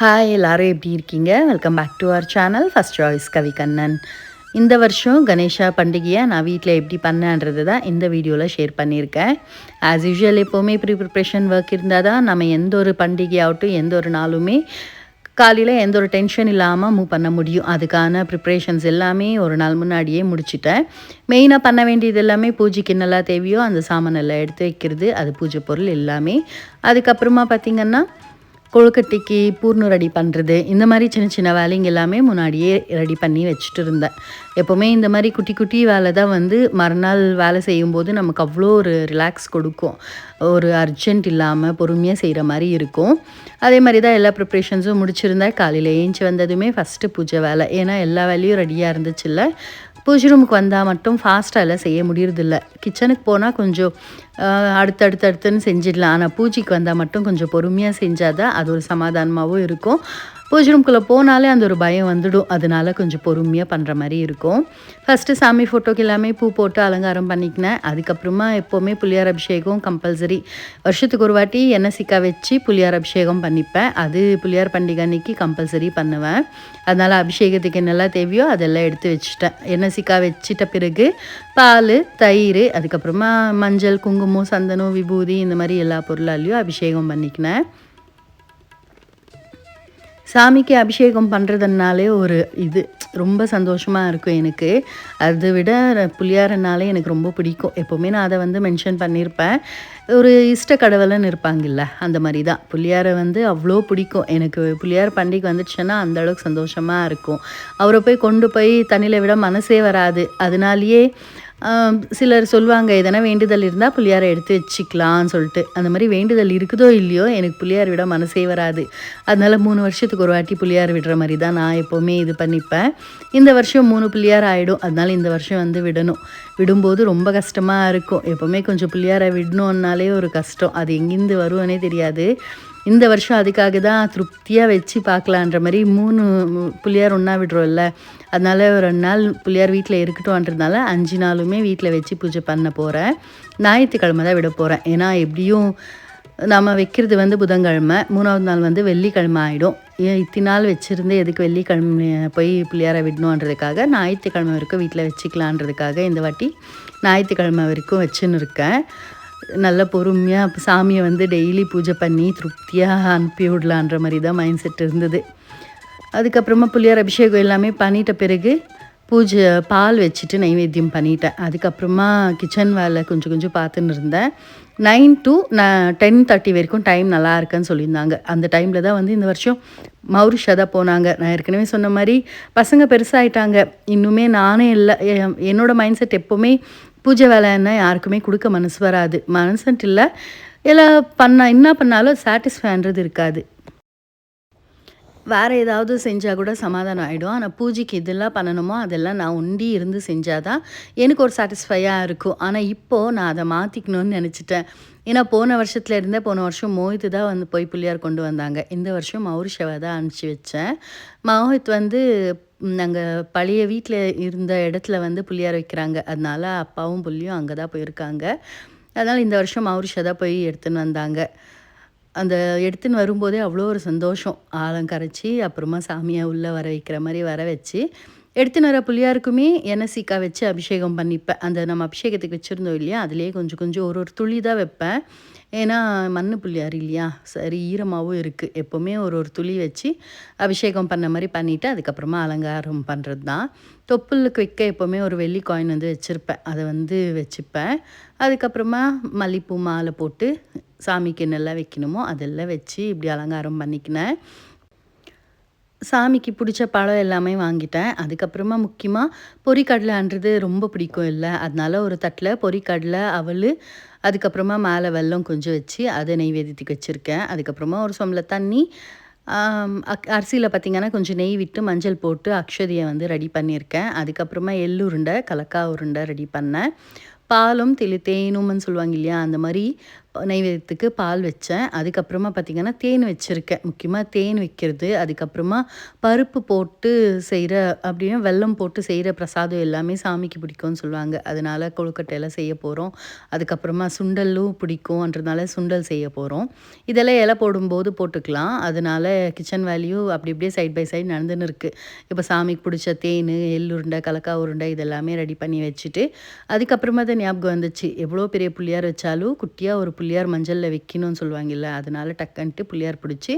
Hi எல்லாரும் எப்படி இருக்கீங்க? Welcome back to our channel first choice Kavikannan இந்த வருஷம் கணேஷா பண்டிகையை நான் வீட்டில் எப்படி பண்ணேன்றது தான் இந்த வீடியோவில் ஷேர் பண்ணியிருக்கேன். ஆஸ் யூஷுவல் எப்போவுமே ப்ரீ ப்ரிப்ரேஷன் ஒர்க் இருந்தால் தான் நம்ம எந்த ஒரு பண்டிகையாகட்டும் எந்த ஒரு நாளுமே காலையில் எந்த ஒரு டென்ஷன் இல்லாமல் மூவ் பண்ண முடியும். அதுக்கான ப்ரிப்ரேஷன்ஸ் எல்லாமே ஒரு நாள் முன்னாடியே முடிச்சுட்டேன். மெயினாக பண்ண வேண்டியது எல்லாமே பூஜைக்கு என்னெல்லாம் தேவையோ அந்த சாமான் எல்லாம் எடுத்து வைக்கிறது அது பூஜை பொருள் எல்லாமே. அதுக்கப்புறமா பார்த்திங்கன்னா கொழுக்கட்டைக்கு பூர்ணம் ரெடி பண்ணுறது இந்த மாதிரி சின்ன சின்ன வேலைங்க எல்லாமே முன்னாடியே ரெடி பண்ணி வச்சுட்டு இருந்தேன் எப்போவுமே இந்த மாதிரி குட்டி குட்டி வேலை தான் வந்து மறுநாள் வேலை செய்யும்போது நமக்கு அவ்வளோ ஒரு ரிலாக்ஸ் கொடுக்கும். ஒரு அர்ஜென்ட் இல்லாமல் பொறுமையாக செய்கிற மாதிரி இருக்கும். அதே மாதிரி தான் எல்லா ப்ரிப்ரேஷன்ஸும் முடிச்சிருந்தேன். காலையில் ஏஞ்சி வந்ததுமே ஃபஸ்ட்டு பூஜை வேலை. ஏன்னா எல்லா வேலையும் ரெடியாக இருந்துச்சுல்ல. பூஜை ரூமுக்கு வந்தால் மட்டும் ஃபாஸ்ட்டாக எல்லாம் செய்ய முடியறதில்ல. கிச்சனுக்கு போனால் கொஞ்சம் அடுத்தடுத்து அடுத்துன்னு செஞ்சிடலாம். ஆனால் பூஜைக்கு வந்தால் மட்டும் கொஞ்சம் பொறுமையாக செஞ்சால் தான் அது ஒரு சமாதானமாகவும் இருக்கும். பூஜை ரூம்குள்ளே போனாலே அந்த ஒரு பயம் வந்துடும். அதனால கொஞ்சம் பொறுமையாக பண்ணுற மாதிரி இருக்கும். ஃபஸ்ட்டு சாமி ஃபோட்டோக்கு எல்லாமே பூ போட்டு அலங்காரம் பண்ணிக்கினேன். அதுக்கப்புறமா எப்போவுமே புளியார் அபிஷேகம் கம்பல்சரி வருஷத்துக்கு ஒரு வாட்டி எண்ணெய் சிக்கா வச்சு புளியார் அபிஷேகம் பண்ணிப்பேன். அது புளியார் பண்டிகை அன்னைக்கு கம்பல்சரி பண்ணுவேன். அதனால் அபிஷேகத்துக்கு என்னெல்லாம் தேவையோ அதெல்லாம் எடுத்து வச்சுட்டேன். எண்ணெய் சிக்கா வச்சிட்ட பிறகு பால் தயிர் அதுக்கப்புறமா மஞ்சள் குங்குமம் சந்தனம் விபூதி இந்த மாதிரி எல்லா பொருளாலையும் அபிஷேகம் பண்ணிக்கினேன். சாமிக்கு அபிஷேகம் பண்ணுறதுனாலே ஒரு இது. ரொம்ப சந்தோஷமாக இருக்கும் எனக்கு. அதை விட புளியாரனாலே எனக்கு ரொம்ப பிடிக்கும். எப்போவுமே நான் அதை வந்து மென்ஷன் பண்ணியிருப்பேன் ஒரு இஷ்ட கடவுள்னு இருப்பாங்கல்ல அந்த மாதிரி தான். புளியாரை வந்து அவ்வளோ பிடிக்கும். எனக்கு புளியார் பண்டிகை வந்துச்சுன்னா அந்த அளவுக்கு சந்தோஷமாக இருக்கும். அவரை போய் கொண்டு போய் தண்ணியில் விட மனசே வராது. அதனாலேயே சிலர் சொல்லுவாங்க எதனா வேண்டுதல் இருந்தால் புளியாரை எடுத்து வச்சுக்கலாம்னு சொல்லிட்டு. அந்த மாதிரி வேண்டுதல் இருக்குதோ இல்லையோ எனக்கு புளியார் விட மனசே வராது. அதனால் மூணு வருஷத்துக்கு ஒரு வாட்டி புளியார் விடுற மாதிரி தான் நான் எப்போவுமே இது பண்ணிப்பேன். இந்த வருஷம் மூணு புளியார் ஆகிடும் அதனால் இந்த வருஷம் வந்து விடணும். விடும்போது ரொம்ப கஷ்டமாக இருக்கும். எப்போவுமே கொஞ்சம் புளியாரை விடணுன்னாலே ஒரு கஷ்டம். அது எங்கேருந்து வருவோன்னே தெரியாது. இந்த வருஷம் அதுக்காக தான் திருப்தியாக வச்சு பார்க்கலான்ற மாதிரி மூணு புளியார் ஒன்றா விடுறோம்ல. அதனால் ரெண்டு நாள் புளியார் வீட்டில் இருக்கட்டும்ன்றதுனால அஞ்சு நாளுமே வீட்டில் வச்சு பூஜை பண்ண போகிறேன் ஞாயிற்றுக்கிழமை தான் விட போகிறேன் ஏன்னா எப்படியும் நம்ம வைக்கிறது வந்து புதன்கிழமை மூணாவது நாள் வந்து வெள்ளிக்கிழமை ஆகிடும் ஏன் இத்தனை நாள் வச்சுருந்து எதுக்கு வெள்ளிக்கிழமை போய் பிள்ளையாரை விடணுன்றதுக்காக ஞாயிற்றுக்கிழமை வரைக்கும் வீட்டில் வச்சுக்கலான்றதுக்காக இந்த வாட்டி ஞாயிற்றுக்கிழமை வரைக்கும் வச்சுன்னு இருக்கேன். நல்ல பொறுமையாக சாமியை வந்து டெய்லி பூஜை பண்ணி திருப்தியாக அனுப்பி விடலான்ற மாதிரி தான் மைண்ட் செட் இருந்தது. அதுக்கப்புறமா புளியார் அபிஷேகம் எல்லாமே பண்ணிட்ட பிறகு பூஜை பால் வச்சுட்டு நைவேத்தியம் பண்ணிட்டேன். அதுக்கப்புறமா கிச்சன் வேலை கொஞ்சம் கொஞ்சம் பார்த்துன்னு இருந்தேன். நைன் டு நான் டென் தேர்ட்டி வரைக்கும் டைம் நல்லா இருக்குன்னு சொல்லியிருந்தாங்க. அந்த டைமில் தான் வந்து இந்த வருஷம் மௌரிஷா தான் போனாங்க. நான் ஏற்கனவே சொன்ன மாதிரி பசங்க பெருசாகிட்டாங்க இன்னுமே நானே இல்லை. என்னோடய மைண்ட் செட் எப்போவுமே பூஜை வேலைன்னா யாருக்குமே கொடுக்க மனசு வராது. மனசுன்ட்டு இல்லை. எல்லாம் பண்ணால் என்ன பண்ணாலும் சாட்டிஸ்ஃபைன்றது இருக்காது. வேறு ஏதாவது செஞ்சால் கூட சமாதானம் ஆகிடும் ஆனால் பூஜைக்கு இதெல்லாம் பண்ணணுமோ அதெல்லாம் நான் ஒண்டி இருந்து செஞ்சால் தான் எனக்கு ஒரு சாட்டிஸ்ஃபையாக இருக்கும். ஆனால் இப்போது நான் அதை மாற்றிக்கணும்னு நினச்சிட்டேன். ஏன்னா போன வருஷத்தில் இருந்தே போன வருஷம் மோஹித்து தான் வந்து பொய் புள்ளியார் கொண்டு வந்தாங்க. இந்த வருஷம் மௌரிஷவை தான் அனுப்பிச்சி வச்சேன். மோஹித் வந்து நாங்கள் பழைய வீட்டில் இருந்த இடத்துல வந்து புள்ளியார் வைக்கிறாங்க. அதனால அப்பாவும் புள்ளியும் அங்கே தான் போயிருக்காங்க. அதனால் இந்த வருஷம் மௌரிஷா தான் போய் எடுத்துன்னு வந்தாங்க. அந்த எடுத்துன்னு வரும்போதே அவ்வளோ ஒரு சந்தோஷம். ஆழம் கரைச்சி அப்புறமா சாமியை உள்ளே வர வைக்கிற மாதிரி வர வச்சு எடுத்துன்னு வர புளியாருக்குமே எண்ணெய் சீக்கா வச்சு அபிஷேகம் பண்ணிப்பேன். அந்த நம்ம அபிஷேகத்துக்கு வச்சுருந்தோம் இல்லையா? அதுலேயே கொஞ்சம் கொஞ்சம் ஒரு ஒரு துளி தான் வைப்பேன். ஏன்னா மண் புள்ளியார் இல்லையா? சரி ஈரமாகவும் இருக்குது எப்போவுமே ஒரு ஒரு துளி வச்சு அபிஷேகம் பண்ண மாதிரி பண்ணிவிட்டு அதுக்கப்புறமா அலங்காரம் பண்ணுறது தான் தொப்புளுக்கு வைக்க எப்போவுமே ஒரு வெள்ளி காயின் வந்து வச்சுருப்பேன். அதை வந்து வச்சுப்பேன். அதுக்கப்புறமா மல்லிப்பூ மாலை போட்டு சாமிக்கு என்னெல்லாம் வைக்கணுமோ அதெல்லாம் வச்சு இப்படி அலங்காரம் பண்ணிக்கினேன். சாமிக்கு பிடிச்ச பழம் எல்லாமே வாங்கிட்டேன். அதுக்கப்புறமா முக்கியமாக பொறிக்கடலைன்றது ரொம்ப பிடிக்கும் இல்லை. அதனால ஒரு தட்டில் பொறிக்கடலை அவள் அதுக்கப்புறமா மேலே வெல்லம் கொஞ்சம் வச்சு அதை நெய்வேதியத்துக்கு வச்சுருக்கேன். அதுக்கப்புறமா ஒரு சொம்பில் தண்ணி அக் அரிசியில் பார்த்திங்கன்னா கொஞ்சம் நெய் விட்டு மஞ்சள் போட்டு அக்ஷதியை வந்து ரெடி பண்ணியிருக்கேன். அதுக்கப்புறமா எள்ளுருண்டை கலக்கா உருண்டை ரெடி பண்ணேன். பாலும் தெளி தேனும்னு சொல்லுவாங்க இல்லையா அந்த மாதிரி நைவேத்தியத்துக்கு பால் வச்சேன். அதுக்கப்புறமா பார்த்திங்கன்னா தேன் வச்சுருக்கேன். முக்கியமாக தேன் வைக்கிறது அதுக்கப்புறமா பருப்பு போட்டு செய்கிற அப்படின்னா வெல்லம் போட்டு செய்கிற பிரசாதம் எல்லாமே சாமிக்கு பிடிக்கும்னு சொல்லுவாங்க. அதனால் கொழுக்கட்டையெல்லாம் செய்ய போகிறோம் அதுக்கப்புறமா சுண்டலும் பிடிக்கும்ன்றதுனால சுண்டல் செய்ய போகிறோம் இதெல்லாம் இலை போடும்போது போட்டுக்கலாம். அதனால் கிச்சன் வேல்யூ அப்படி இப்படியே சைட் பை சைடு நடந்துன்னு இருக்குது இப்போ சாமிக்கு பிடிச்ச தேன் எள்ளுருண்டை கலக்கா உருண்டை இதெல்லாமே ரெடி பண்ணி வச்சுட்டு அதுக்கப்புறமா தான் ஞாபகம் வந்துச்சு. எவ்வளோ பெரிய புள்ளியார் வச்சாலும் குட்டியாக ஒரு புள்ளி புள்ளியார் மஞ்சளில் வைக்கணும்னு சொல்லுவாங்கல்ல அதனால டக்குன்ட்டு புள்ளியார் பிடிச்சி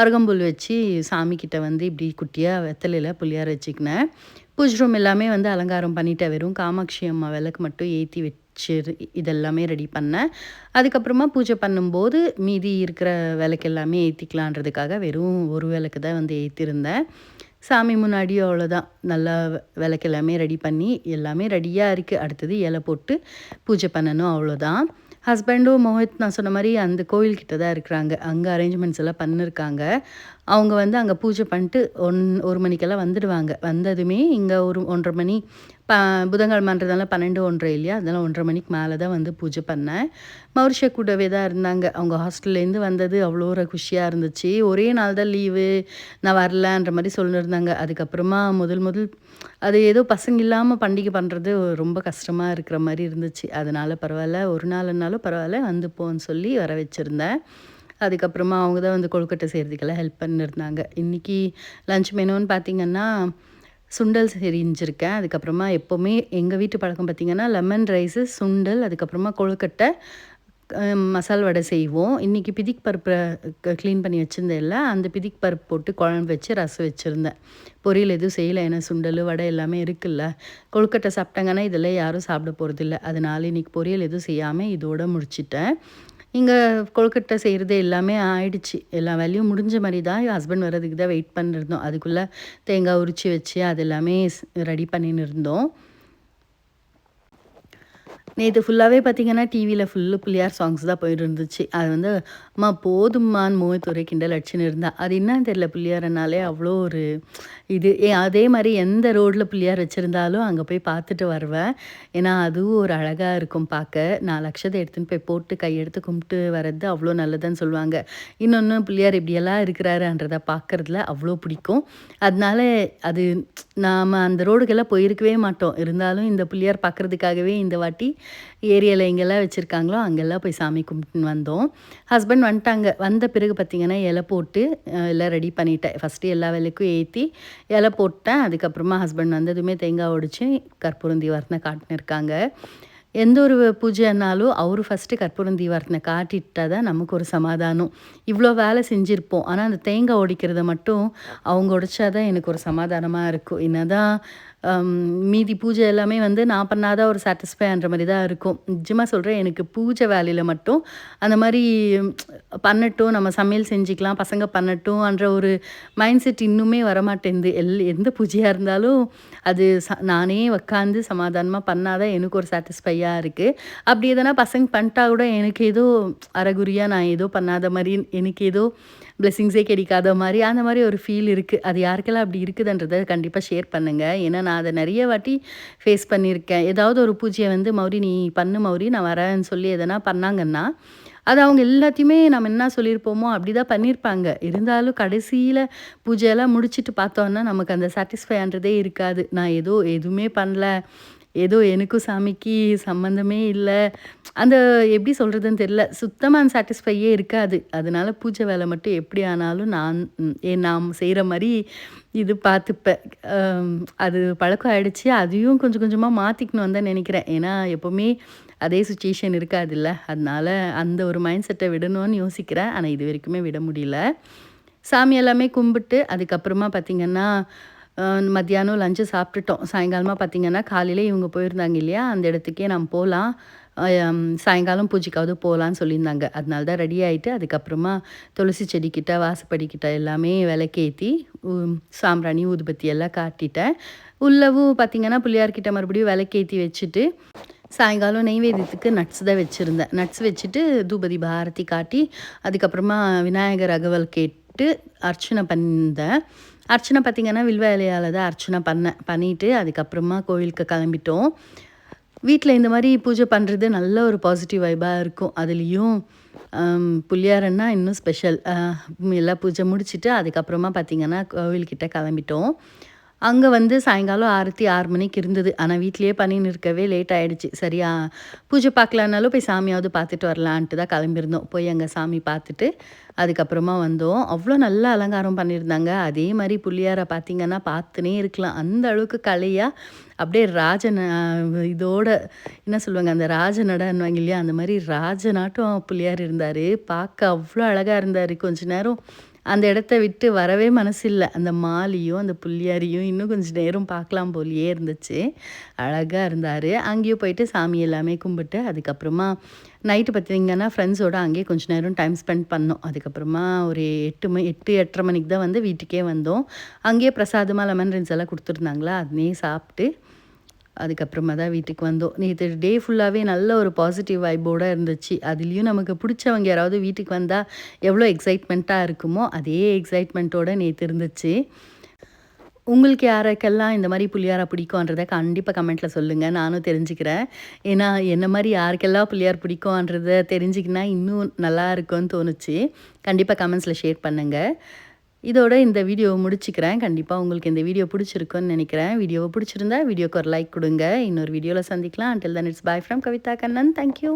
அருகம்புல் வச்சு சாமிக்கிட்ட வந்து இப்படி குட்டியாக வெத்தலையில் புள்ளியார் வச்சுக்கினேன். பூஜை ரூம் எல்லாமே வந்து அலங்காரம் பண்ணிட்டேன் வெறும் காமாட்சி அம்மா விளக்கு மட்டும் ஏற்றி வச்சு இதெல்லாமே ரெடி பண்ணேன். அதுக்கப்புறமா பூஜை பண்ணும்போது மீதி இருக்கிற விளக்கு எல்லாமே ஏற்றிக்கலான்றதுக்காக வெறும் ஒரு விளக்கு தான் வந்து ஏற்றிருந்தேன் சாமி முன்னாடியும் அவ்வளோதான் நல்லா விளக்கு எல்லாமே ரெடி பண்ணி எல்லாமே ரெடியாக இருக்குது அடுத்தது இலை போட்டு பூஜை பண்ணணும் அவ்வளோதான் ஹஸ்பண்டும் மோஹித் நான் சொன்ன மாதிரி அந்த கோயில்கிட்ட தான் இருக்கிறாங்க. அங்கே அரேஞ்ச்மெண்ட்ஸ் எல்லாம் பண்ணிருக்காங்க. அவங்க வந்து அங்கே பூஜை பண்ணிட்டு ஒன் ஒரு மணிக்கெல்லாம் வந்துடுவாங்க. வந்ததுமே இங்கே ஒரு ஒன்றரை மணி ப புதன்கிழமன்றதால பன்னெண்டு ஒன்றரை இல்லையா? அதெல்லாம் ஒன்றரை மணிக்கு மேலே தான் வந்து பூஜை பண்ணேன். மௌரிஷா கூடவே தான் இருந்தாங்க. அவங்க ஹாஸ்டல்லேருந்து வந்தது அவ்வளோ ஒரு குஷியாக இருந்துச்சு. ஒரே நாள் தான் லீவு நான் வரலன்ற மாதிரி சொல்லியிருந்தாங்க அதுக்கப்புறமா முதல் முதல் அது ஏதோ பசங்க இல்லாமல் பண்டிகை பண்ணுறது ரொம்ப கஷ்டமாக இருக்கிற மாதிரி இருந்துச்சு. அதனால் பரவாயில்ல ஒரு நாள்னாலும் பரவாயில்ல வந்து போன்னு சொல்லி வர வச்சுருந்தேன். அதுக்கப்புறமா அவங்க தான் வந்து கொழுக்கட்டை செய்கிறதுக்கெல்லாம் ஹெல்ப் பண்ணியிருந்தாங்க இன்றைக்கி லஞ்ச் மெனுன்னு பார்த்திங்கன்னா சுண்டல் செரிஞ்சிருக்கேன் அதுக்கப்புறமா எப்போவுமே எங்கள் வீட்டு பழக்கம் பார்த்திங்கன்னா லெமன் ரைஸு சுண்டல் அதுக்கப்புறமா கொழுக்கட்டை மசால் வடை செய்வோம். இன்றைக்கி பிதிக் பருப்பை க்ளீன் பண்ணி வச்சுருந்தேன்ல அந்த பிதிக் பருப்பு போட்டு குழம்பு வச்சு ரசம் வச்சுருந்தேன். பொரியல் எதுவும் செய்யலை ஏன்னா சுண்டல் வடை எல்லாமே இருக்குல்ல. கொழுக்கட்டை சாப்பிட்டாங்கன்னா இதெல்லாம் யாரும் சாப்பிட போகிறதில்ல அதனால் இன்றைக்கி பொரியல் எதுவும் செய்யாமல் இதோடு முடிச்சிட்டேன். இங்கே கொழுக்கட்டை செய்கிறது எல்லாமே ஆயிடுச்சு. எல்லா வேலையும் முடிஞ்ச மாதிரி தான் ஹஸ்பண்ட் வர்றதுக்கு தான் வெயிட் பண்ணிருந்தோம். அதுக்குள்ளே தேங்காய் உரித்து வச்சு அது எல்லாமே ரெடி பண்ணின்னு இருந்தோம். நேற்று ஃபுல்லாகவே பார்த்தீங்கன்னா டிவியில் ஃபுல்லு பிள்ளையார் சாங்ஸ் தான் போயிட்டு இருந்துச்சு அது வந்து அம்மா போதும்மான்னு மோகத்துறை கிண்டல் அடிச்சுன்னு இருந்தா. அது என்னன்னு தெரில பிள்ளையாரனாலே அவ்வளோ ஒரு இது. ஏ அதே மாதிரி எந்த ரோட்டில் பிள்ளையார் வச்சுருந்தாலும் அங்கே போய் பார்த்துட்டு வருவேன். ஏன்னா அதுவும் ஒரு அழகாக இருக்கும் பார்க்க நான் லட்சத்தை எடுத்துன்னு போய் போட்டு கையெடுத்து கும்பிட்டு வர்றது அவ்வளோ நல்லதுன்னு சொல்லுவாங்க. இன்னொன்று பிள்ளையார் இப்படியெல்லாம் இருக்கிறாருன்றதை பார்க்குறதுல அவ்வளோ பிடிக்கும். அதனால அது நாம் அந்த ரோடுக்கெல்லாம் போயிருக்கவே மாட்டோம். இருந்தாலும் இந்த பிள்ளையார் பார்க்குறதுக்காகவே இந்த வாட்டி ஏரியாவில் எங்கெல்லாம் வச்சுருக்காங்களோ அங்கெல்லாம் போய் சாமி கும்பிட்டுன்னு வந்தோம். ஹஸ்பண்ட் வந்துட்டாங்க. வந்த பிறகு பார்த்திங்கன்னா இலை போட்டு எல்லாம் ரெடி பண்ணிட்டேன். ஃபஸ்ட்டு எல்லா வேலைக்கும் ஏற்றி இலை போட்டேன். அதுக்கப்புறமா ஹஸ்பண்ட் வந்ததுமே தேங்காய் ஒடிச்சு கற்பூரம் தீவாரத்தினை காட்டினிருக்காங்க எந்த ஒரு பூஜைனாலும் அவர் ஃபஸ்ட்டு கற்பூரம் தீவாரத்தினை காட்டிட்டா தான் நமக்கு ஒரு சமாதானம். இவ்வளோ வேலை செஞ்சுருப்போம். ஆனால் அந்த தேங்காய் ஒடிக்கிறத மட்டும் அவங்க உடைச்சா தான் எனக்கு ஒரு சமாதானமாக இருக்கும். என்ன தான் மீதி பூஜை எல்லாமே வந்து நான் பண்ணாத ஒரு சாட்டிஸ்ஃபைன்ற மாதிரி தான் இருக்கும். நிஜமாக சொல்கிறேன் எனக்கு பூஜை வேலையில் மட்டும் அந்த மாதிரி பண்ணட்டும் நம்ம சமையல் செஞ்சுக்கலாம் பசங்க பண்ணட்டும்ன்ற ஒரு மைண்ட் செட் இன்னுமே வரமாட்டேங்குது எல் எந்த பூஜையாக இருந்தாலும் அது ச நானே உக்காந்து சமாதானமாக பண்ணாதான் எனக்கு ஒரு சாட்டிஸ்ஃபையாக இருக்குது அப்படி எதனா பசங்க பண்ணிட்டா கூட எனக்கு ஏதோ அறகுறியாக நான் ஏதோ பண்ணாத மாதிரி எனக்கு ஏதோ பிளெஸிங்ஸே கிடைக்காத மாதிரி அந்த மாதிரி ஒரு ஃபீல் இருக்குது அது யாருக்கெல்லாம் அப்படி இருக்குதுன்றதை கண்டிப்பாக ஷேர் பண்ணுங்கள் ஏன்னா நான் அதை நிறைய வாட்டி ஃபேஸ் பண்ணியிருக்கேன். ஏதாவது ஒரு பூஜையை வந்து மௌரி நீ பண்ணு மௌரி நான் வரேன்னு சொல்லி எதனா பண்ணாங்கன்னா அது அவங்க எல்லாத்தையுமே நம்ம என்ன சொல்லியிருப்போமோ அப்படி தான் பண்ணியிருப்பாங்க. இருந்தாலும் கடைசியில் பூஜையெல்லாம் முடிச்சுட்டு பார்த்தோன்னா நமக்கு அந்த சாட்டிஸ்ஃபைன்றதே இருக்காது. நான் ஏதோ எதுவுமே பண்ணல. ஏதோ எனக்கும் சாமிக்கு சம்மந்தமே இல்லை. அந்த எப்படி சொல்கிறதுன்னு தெரில சுத்தமாக அந்த சாட்டிஸ்ஃபையே இருக்காது. அதனால் பூஜை வேலை மட்டும் எப்படி ஆனாலும் நான் நாம் செய்கிற மாதிரி இது பார்த்துப்பேன். அது பழக்கம் ஆகிடுச்சு அதையும் கொஞ்சம் கொஞ்சமாக மாற்றிக்கணும் தான் நினைக்கிறேன். ஏன்னா எப்போவுமே அதே சுச்சுவேஷன் இருக்காதுல்ல. அதனால் அந்த ஒரு மைண்ட் செட்டை விடணும்னு யோசிக்கிறேன். ஆனால் இது வரைக்குமே விட முடியல. சாமி எல்லாமே கும்பிட்டு அதுக்கப்புறமா பார்த்திங்கன்னா மத்தியானம் லஞ்சு சாப்பிட்டுட்டோம். சாயங்காலமாக பார்த்திங்கன்னா காலையில் இவங்க போயிருந்தாங்க இல்லையா? அந்த இடத்துக்கே நம்ம போகலாம் சாயங்காலம் பூஜைக்காவது போகலான்னு சொல்லியிருந்தாங்க. அதனால தான் ரெடி ஆகிட்டு அதுக்கப்புறமா துளசி செடிக்கிட்ட வாசப்படிக்கிட்ட எல்லாமே விளக்கேற்றி சாம்பிராணி ஊதுபத்தி எல்லாம் காட்டிட்டேன். உள்ளவும் பார்த்திங்கன்னா பிள்ளையார்கிட்ட மறுபடியும் விளக்கேற்றி வச்சுட்டு சாயங்காலம் நெய்வேதியத்துக்கு நட்ஸ் தான் வச்சுருந்தேன். நட்ஸ் வச்சுட்டு தூபதி பாரதி காட்டி அதுக்கப்புறமா விநாயகர் அகவல் கேட்டு அர்ச்சனை பண்ணியிருந்தேன் அர்ச்சனை பார்த்திங்கன்னா வில்வேலையால் தான் அர்ச்சனை பண்ணேன் பண்ணிவிட்டு அதுக்கப்புறமா கோவிலுக்கு கிளம்பிட்டோம். வீட்டில் இந்த மாதிரி பூஜை பண்ணுறது நல்ல ஒரு பாசிட்டிவ் வைபாக இருக்கும். அதுலேயும் புள்ளியாரன்னா இன்னும் ஸ்பெஷல் எல்லா பூஜை முடிச்சுட்டு அதுக்கப்புறமா பார்த்திங்கன்னா கோவில்கிட்ட கிளம்பிட்டோம். அங்கே வந்து சாயங்காலம் ஆரத்தி ஆறு மணிக்கு இருந்தது. ஆனால் வீட்லேயே பண்ணின்னு இருக்கவே லேட் ஆகிடுச்சு சரியா பூஜை பார்க்கலான்னாலும் போய் சாமியாவது பார்த்துட்டு வரலான்ட்டு தான் கிளம்பியிருந்தோம். போய் அங்கே சாமி பார்த்துட்டு அதுக்கப்புறமா வந்தோம். அவ்வளோ நல்ல அலங்காரம் பண்ணியிருந்தாங்க. அதே மாதிரி புள்ளியாரை பார்த்திங்கன்னா பார்த்துனே இருக்கலாம். அந்த அளவுக்கு கலையாக அப்படியே ராஜன இதோட என்ன சொல்லுவாங்க அந்த ராஜநடன்வாங்க இல்லையா அந்த மாதிரி ராஜநாட்டம் புள்ளியார் இருந்தார். பார்க்க அவ்வளோ அழகாக இருந்தார். கொஞ்ச நேரம் அந்த இடத்த விட்டு வரவே மனசில்லை. இல்லை அந்த மாலியும் அந்த புள்ளியாரியும் இன்னும் கொஞ்சம் நேரம் பார்க்கலாம் போலியே இருந்துச்சு. அழகாக இருந்தார். அங்கேயும் போயிட்டு சாமி எல்லாமே கும்பிட்டு அதுக்கப்புறமா நைட்டு பார்த்திங்கன்னா ஃப்ரெண்ட்ஸோடு அங்கேயே கொஞ்சம் நேரம் டைம் ஸ்பெண்ட் பண்ணோம். அதுக்கப்புறமா ஒரு எட்டு மணி எட்டு எட்டரை மணிக்கு தான் வந்து வீட்டுக்கே வந்தோம். அங்கேயே பிரசாதமாக லெமன் ரின்ஸ் எல்லாம் கொடுத்துருந்தாங்களா? அதனே சாப்பிட்டு அதுக்கப்புறமா தான் வீட்டுக்கு வந்தோம். நேற்று டே ஃபுல்லாகவே நல்ல ஒரு பாசிட்டிவ் வைபோடு இருந்துச்சு. அதுலேயும் நமக்கு பிடிச்சவங்க யாராவது வீட்டுக்கு வந்தால் எவ்வளோ எக்ஸைட்மெண்ட்டாக இருக்குமோ அதே எக்ஸைட்மெண்ட்டோடு நேற்று இருந்துச்சு. உங்களுக்கு யாருக்கெல்லாம் இந்த மாதிரி புளியாரா பிடிக்கும்ன்றதை கண்டிப்பாக கமெண்ட்டில் சொல்லுங்கள் நானும் தெரிஞ்சுக்கிறேன். ஏன்னா என்ன மாதிரி யாருக்கெல்லாம் புளியார் பிடிக்கும்ன்றத தெரிஞ்சுக்கினா இன்னும் நல்லா இருக்கும்னு தோணுச்சு. கண்டிப்பாக கமெண்ட்ஸில் ஷேர் பண்ணுங்கள் இதோட இந்த வீடியோவை முடிச்சுக்கிறேன். கண்டிப்பாக உங்களுக்கு இந்த வீடியோ பிடிச்சிருக்குன்னு நினைக்கிறேன். வீடியோவை பிடிச்சிருந்தா வீடியோக்கு ஒரு லைக் கொடுங்க. இன்னொரு வீடியோவில் சந்திக்கலாம். Until then it's bye from Kavitha Kannan thank you